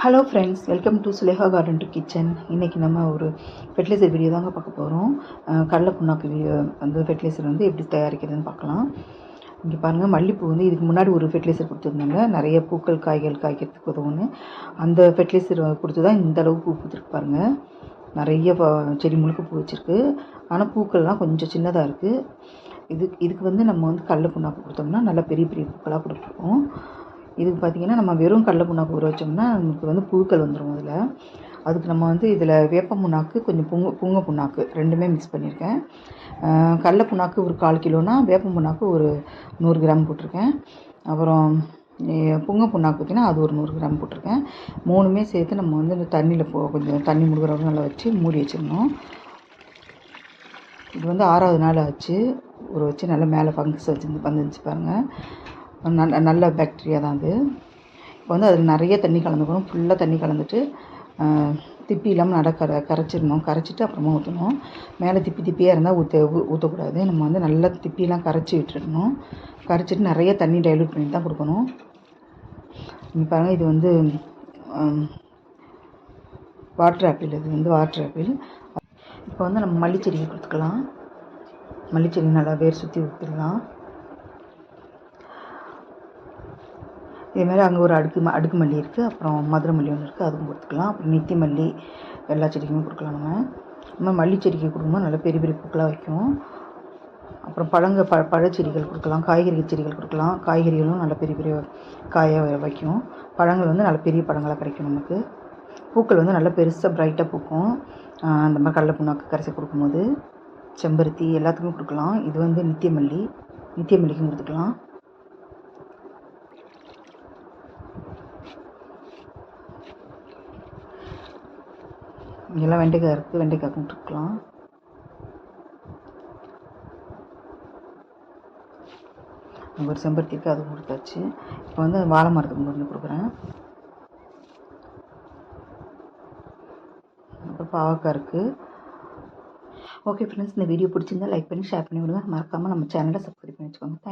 Hello friends welcome to Sulekha garden to kitchen இன்றைக்கி நம்ம ஒரு ஃபெர்டிலைசர் வீடியோ தாங்க பார்க்க போகிறோம் கடலை புண்ணாக்கு வீடியோ வந்து ஃபெர்டிலைசர் வந்து எப்படி தயாரிக்கிறதுன்னு பார்க்கலாம். இங்கே பாருங்கள் மல்லிப்பூ வந்து இதுக்கு முன்னாடி ஒரு ஃபெர்டிலைசர் கொடுத்துருந்தாங்க. நிறைய பூக்கள் காய்கள் காய்க்கிறதுக்கு உதவுன்னு அந்த ஃபெர்டிலைசர் கொடுத்து தான் இந்த அளவுக்கு பூ பூத்துருக்கு பாருங்கள் நிறைய செடி முழுக்க பூ வச்சுருக்கு. ஆனால் பூக்கள்லாம் கொஞ்சம் சின்னதாக இருக்குது இது இதுக்கு வந்து நம்ம வந்து கடலை புண்ணாக்கு கொடுத்தோம்னா நல்லா பெரிய பெரிய பூக்களாக கொடுத்துருக்கோம் இதுக்கு பார்த்திங்கன்னா நம்ம வெறும் கடலை புண்ணாக்கு ஊற வச்சோம்னா நமக்கு வந்து புழுக்கள் வந்துடும் அதில் அதுக்கு நம்ம வந்து இதில் வேப்ப புண்ணாக்கு கொஞ்சம் புங்க புங்க புண்ணாக்கு ரெண்டுமே மிக்ஸ் பண்ணியிருக்கேன் கடலை புண்ணாக்கு ஒரு கால் கிலோனா வேப்ப புண்ணாக்கு ஒரு நூறு கிராம் போட்டிருக்கேன். அப்புறம் புங்க புண்ணாக்கு பார்த்தீங்கன்னா அது ஒரு நூறு கிராம் போட்டிருக்கேன். மூணுமே சேர்த்து நம்ம வந்து இந்த தண்ணியில் போ கொஞ்சம் தண்ணி முழுகிற நல்லா வச்சு மூடி வச்சிடணும். இது வந்து ஆறாவது நாள் ஆச்சு. ஊற வச்சு நல்லா மேலே ஃபங்க்ஸ் வச்சு வந்துருந்துச்சு பாருங்கள் நல்ல நல்ல பேக்டீரியா தான் அது. இப்போ வந்து அதில் நிறைய தண்ணி கலந்துக்கணும். ஃபுல்லாக தண்ணி கலந்துட்டு திப்பி இல்லாமல் நல்லா கரை கரைச்சிடணும். கரைச்சிட்டு அப்புறமா ஊற்றணும் மேலே திப்பி திப்பியாக இருந்தால் ஊற்ற ஊற்றக்கூடாது நம்ம வந்து நல்லா திப்பிலாம் கரைச்சி விட்டுடணும் கரைச்சிட்டு நிறைய தண்ணி டைலூட் பண்ணி தான் கொடுக்கணும். இப்போ பாருங்கள் இது வந்து வாட்டர் ஆப்பிள் இது வந்து வாட்டர் ஆப்பிள் இப்போ வந்து நம்ம மல்லிச்செடியை கொடுத்துக்கலாம். மல்லிச்செடி நல்லா வேர் சுற்றி ஊற்றிடலாம் இதேமாதிரி அங்கே ஒரு அடுக்கு அடுக்கு மல்லி இருக்குது அப்புறம் மதுரை மல்லி ஒன்று இருக்குது அதுவும் கொடுத்துக்கலாம். அப்புறம் நித்தி மல்லி எல்லா செடிக்குமே கொடுக்கலாம் நம்ம. நம்ம மல்லி செடிக்கு கொடுக்கும்போது நல்லா பெரிய பெரிய பூக்களாக வைக்கும். அப்புறம் பழங்க ப பழச்செடிகள் கொடுக்கலாம். காய்கறி செடிகள் கொடுக்கலாம். காய்கறிகளும் நல்ல பெரிய பெரிய காயாக வைக்கும். பழங்கள் வந்து நல்ல பெரிய பழங்களாக கிடைக்கும் நமக்கு. பூக்கள் வந்து நல்லா பெருசாக ப்ரைட்டாக பூக்கும். அந்த மாதிரி கடலை புண்ணாக்கு கரைச்சி கொடுக்கும்போது. செம்பருத்தி எல்லாத்துக்குமே கொடுக்கலாம். இது வந்து நித்திய மல்லி. நித்திய மல்லிக்கும் கொடுத்துக்கலாம். இங்கெல்லாம் வெண்டைக்காய் இருக்குது வெண்டைக்காய் கொடுக்கலாம் ஒரு செம்பருத்திக்கு அது கொடுத்தாச்சு. இப்போ வந்து வாழை மரத்துக்கு கொண்டு கொடுக்குறேன். அப்புறம் பாவக்காய் இருக்குது ஓகே ஃப்ரெண்ட்ஸ் இந்த வீடியோ பிடிச்சிருந்தா லைக் பண்ணி ஷேர் பண்ணி விடுங்க. மறக்காமல் நம்ம சேனலை சப்ஸ்கிரைப் பண்ணி வச்சுக்கோங்க.